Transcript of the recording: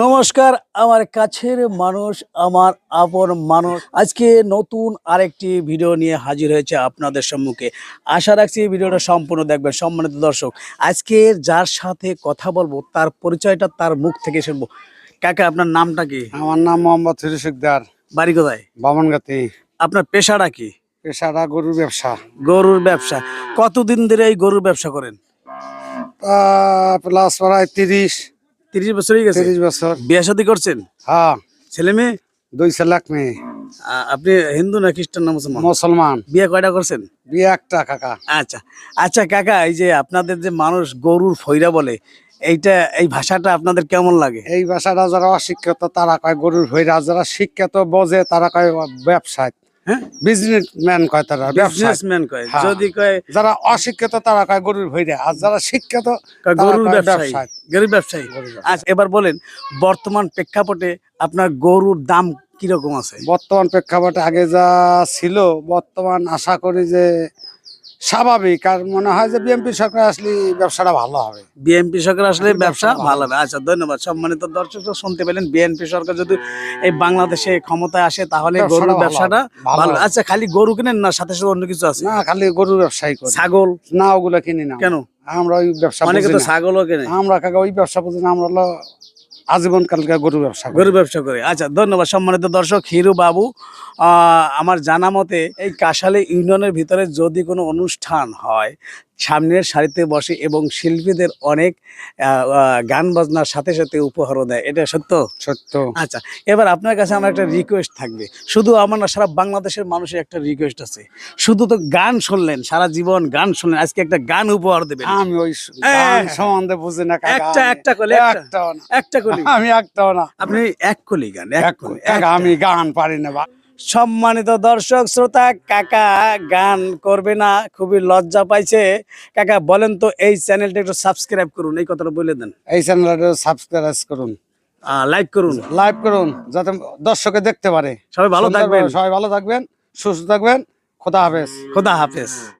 নমস্কার আমার কাছের মানুষ আমার আপন মানুষ। আজকে নতুন আরেকটি ভিডিও নিয়ে হাজির হয়েছে আপনাদের সম্মুখে। আশা রাখছি এই ভিডিওটা সম্পূর্ণ দেখবেন সম্মানিত দর্শক। আজকে যার সাথে কথা বলব তার পরিচয়টা তার মুখ থেকে শুনব। কাকা আপনার নামটা কি? আমার নাম মোহাম্মদ হিরু শিকদার বাড়ি কোথায়? বামনগাতি। আপনার পেশাটা কি? পেশাটা গরুর ব্যবসা। গরুর ব্যবসা। কতদিন ধরে এই গরুর ব্যবসা করেন? প্লাস প্রায় তিরিশ। তিরিশ বছরই গেছে? তিরিশ বছর। বিয়ে শাদী করছেন? হ্যাঁ। ছেলে মেয়ে? দুই লাখ মেয়ে। আপনি হিন্দু না খ্রিস্টান না মুসলমান? মুসলমান। বিয়ে কয়টা করছেন? বিয়ে একটা কাকা। আচ্ছা। আচ্ছা কাকা এই যে আপনাদের যে মানুষ গরুর ফইরা বলে এইটা এই ভাষাটা আপনাদের কেমন লাগে? এই ভাষাটা যারা অশিক্ষিত তারা কয় গরুর ভৈরা যারা শিক্ষিত বোঝে তারা কয় ব্যবসায়। হ্যাঁ বিজনেস ম্যান কয় তারা বিজনেসম্যান কয় হ্যাঁ। যদি কয় যারা অশিক্ষিত তারা কয় গরুর ভৈরা আর যারা শিক্ষিত। গরুর গরুর ব্যবসায়ী। আচ্ছা এবার বলেন বর্তমান প্রেক্ষাপটে আপনার গরুর দাম কীরকম আছে বর্তমান প্রেক্ষাপটে আগে যা ছিল বর্তমান আশা করি যে স্বাভাবিক। আর মনে হয় যে বিএনপি সরকার আসলে ব্যবসাটা ভালো হবে। বিএনপি সরকার আসলে ব্যবসা ভালো হবে। আচ্ছা ধন্যবাদ। সম্মানিত দর্শক শুনতে পেলেন বিএনপি সরকার যদি এই বাংলাদেশে ক্ষমতায় আসে তাহলে ব্যবসাটা গরুর ভালো ব্যবসাটা ভালো আচ্ছা খালি গরু কিনেন না সাথে সাথে অন্য কিছু আছে? না খালি গরুর ব্যবসায়ী করি। ছাগল? না ওগুলো কিনি না। কেন? আমরা ওই ব্যবসা অনেকে তো ছাগলও কেনে। আমরা কাকা ওই ব্যবসা বুঝি না আমরা আজীবন কালকে গরু ব্যবসা। গরু ব্যবসা করে আচ্ছা ধন্যবাদ সম্মানিত দর্শক, হিরু বাবু আমার জানা মতে এই কাশালে ইউনিয়নের ভিতরে যদি কোনো অনুষ্ঠান হয় সামনের সারিতে বসে এবং শিল্পীদের অনেক গান বাজনার সাথে সাথে উপহারও দেয়। এটা সত্য? সত্য। আচ্ছা এবার আপনার কাছে আমার একটা রিকোয়েস্ট থাকবে। শুধু আমার না সারা বাংলাদেশের মানুষের একটা রিকোয়েস্ট আছে। শুধু তো গান শুনলেন সারা জীবন গান শুনলেন আজকে একটা গান উপহার দেবেন। আমি ওই। সম্বন্ধে বুঝি না একটা-। একটা করলে, একটা। একটা কলি। আমি একটাও না। আপনি এক কলি গান এক কলি আমি গান পারি না সম্মানিত দর্শক শ্রোতা কাকা গান করবে না খুবই লজ্জা পাইছে। কাকা বলেন তো এই চ্যানেলটা একটু সাবস্ক্রাইব করুন এই কথাটা বলে দেন। এই চ্যানেলটা সাবস্ক্রাইব করুন। লাইক করুন। লাইভ করুন যাতে দর্শকে দেখতে পারে। সবাই ভালো থাকবেন। সবাই ভালো থাকবেন সুস্থ থাকবেন খোদা হাফেজ। খোদা হাফেজ।